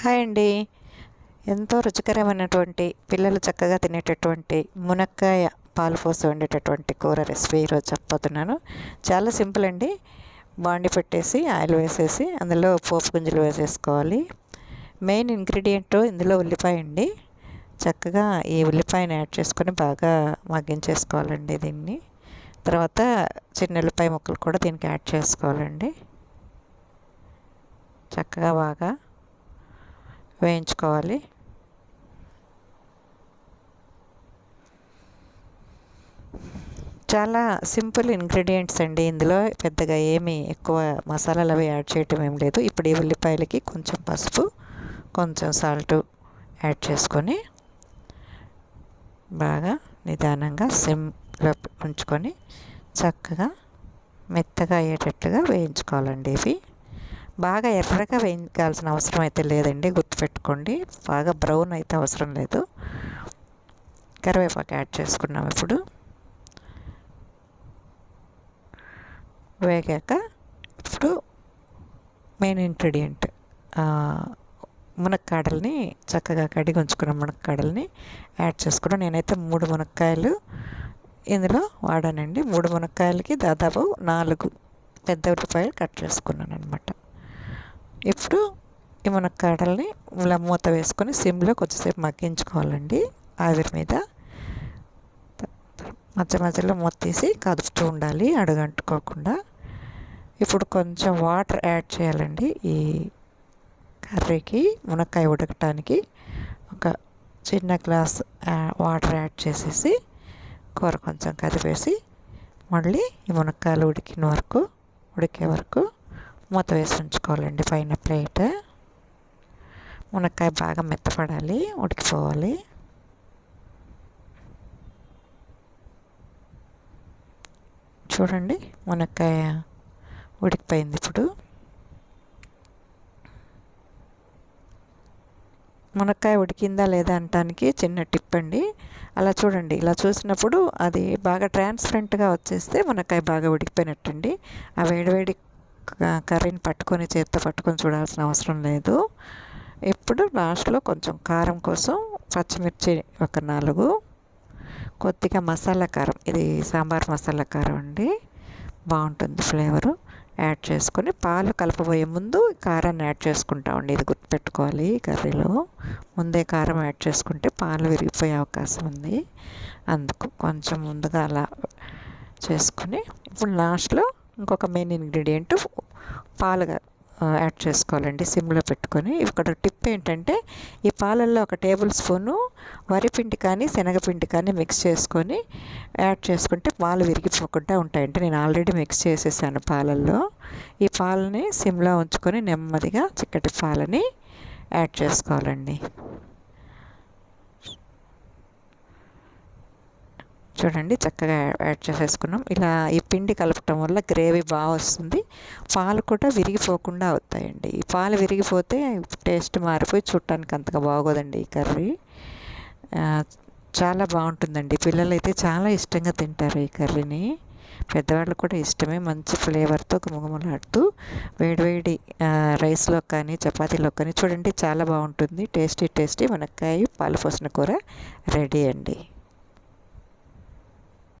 Hi అండి. ఎంతో రుచికరమైనటువంటి పిల్లలు చక్కగా తినేటటువంటి మునక్కాయ పాలు పోసి వండేటటువంటి కూర రెసిపీ ఈరోజు చెప్పబోతున్నాను. చాలా సింపుల్ అండి. బాండి పెట్టేసి ఆయిల్ వేసేసి అందులో పోపు గింజలు వేసేసుకోవాలి. మెయిన్ ఇంగ్రీడియంట్ ఇందులో ఉల్లిపాయ అండి. చక్కగా ఈ ఉల్లిపాయని యాడ్ చేసుకొని బాగా మగ్గించేసుకోవాలండి దీన్ని. తర్వాత చిన్న ఉల్లిపాయ ముక్కలు కూడా దీనికి యాడ్ చేసుకోవాలండి. చక్కగా బాగా వేయించుకోవాలి. చాలా సింపుల్ ఇంగ్రీడియంట్స్ అండి. ఇందులో పెద్దగా ఏమీ ఎక్కువ మసాలాలు అవి యాడ్ చేయటం ఏం లేదు. ఇప్పుడు ఈ ఉల్లిపాయలకి కొంచెం పసుపు కొంచెం సాల్ట్ యాడ్ చేసుకొని బాగా నిదానంగా సిమ్లో ఉంచుకొని చక్కగా మెత్తగా అయ్యేటట్టుగా వేయించుకోవాలండి ఇవి. బాగా ఎర్రగా వేయించాల్సిన అవసరం అయితే లేదండి గుర్తుపెట్టుకోండి. బాగా బ్రౌన్ అయితే అవసరం లేదు. కరివేపాకు యాడ్ చేసుకున్నాం ఇప్పుడు. వేగాక ఇప్పుడు మెయిన్ ఇంగ్రీడియంట్ మునక్కాడల్ని చక్కగా కడిగి ఉంచుకున్న మునక్కాడల్ని యాడ్ చేసుకున్నాం. నేనైతే మూడు మునక్కాయలు ఇందులో వాడానండి. మూడు మునక్కాయలకి దాదాపు నాలుగు పెద్ద ఉల్లిపాయలు కట్ చేసుకున్నాను అనమాట ఇప్పుడు ఈ మునక్కాడల్ని ఇలా మూత వేసుకొని సిమ్లో కొద్దిసేపు మగ్గించుకోవాలండి. ఆవిరి మీద మధ్య మధ్యలో మూత తీసి కదుపుతూ ఉండాలి అడుగంటుకోకుండా. ఇప్పుడు కొంచెం వాటర్ యాడ్ చేయాలండి. ఈ కర్రీకి మునక్కాయ ఉడకటానికి ఒక చిన్న గ్లాస్ వాటర్ యాడ్ చేసేసి కూర కొంచెం కదిపేసి మళ్ళీ ఈ మునక్కాయలు ఉడికిన వరకు ఉడికే వరకు మూత వేసి ఉంచుకోవాలండి పైన ప్లేట్. మునక్కాయ బాగా మెత్తపడాలి ఉడికిపోవాలి. చూడండి మునక్కాయ ఉడికిపోయింది ఇప్పుడు. మునక్కాయ ఉడికిందా లేదా అనటానికి చిన్న టిప్ అండి. అలా చూడండి ఇలా చూసినప్పుడు అది బాగా ట్రాన్స్పరెంట్గా వచ్చేస్తే మునక్కాయ బాగా ఉడికిపోయినట్టండి. ఆ వేడివేడి కర్రీని పట్టుకొని చేత్తో పట్టుకొని చూడాల్సిన అవసరం లేదు. ఇప్పుడు లాస్ట్లో కొంచెం కారం కోసం పచ్చిమిర్చి ఒక నాలుగు కొద్దిగా మసాలా కారం ఇది సాంబార్ మసాలా కారం అండి. బాగుంటుంది ఫ్లేవరు. యాడ్ చేసుకొని పాలు కలపబోయే ముందు కారాన్ని యాడ్ చేసుకుంటామండి. ఇది గుర్తుపెట్టుకోవాలి కర్రీలో. ముందే కారం యాడ్ చేసుకుంటే పాలు విరిగిపోయే అవకాశం ఉంది. అందుకు కొంచెం ముందుగా అలా చేసుకుని ఇప్పుడు లాస్ట్లో ఇంకొక మెయిన్ ఇంగ్రీడియంట్ పాలుగా యాడ్ చేసుకోవాలండి. సిమ్లో పెట్టుకొని ఇక్కడ టిప్ ఏంటంటే ఈ పాలల్లో ఒక టేబుల్ స్పూను వరిపిండి కానీ శనగపిండి కానీ మిక్స్ చేసుకొని యాడ్ చేసుకుంటే పాలు విరిగిపోకుండా ఉంటాయంటే నేను ఆల్రెడీ మిక్స్ చేసేసాను పాలల్లో. ఈ పాలని సిమ్లో ఉంచుకొని నెమ్మదిగా చిక్కటి పాలని యాడ్ చేసుకోవాలండి. చూడండి చక్కగా యాడ్ చేసేసుకున్నాం. ఇలా ఈ పిండి కలపటం వల్ల గ్రేవీ బాగా వస్తుంది. పాలు కూడా విరిగిపోకుండా అవుతాయండి. ఈ పాలు విరిగిపోతే టేస్ట్ మారిపోయి చూడటానికి అంతగా బాగోదండి ఈ కర్రీ. చాలా బాగుంటుందండి. పిల్లలు అయితే చాలా ఇష్టంగా తింటారు ఈ కర్రీని. పెద్దవాళ్ళు కూడా ఇష్టమే. మంచి ఫ్లేవర్తో గుమగుమలాడుతూ వేడివేడి రైస్లో కానీ చపాతీలో కానీ చూడండి చాలా బాగుంటుంది. Tasty tasty. మునక్కాయ పాలు పోసిన కూర రెడీ అండి.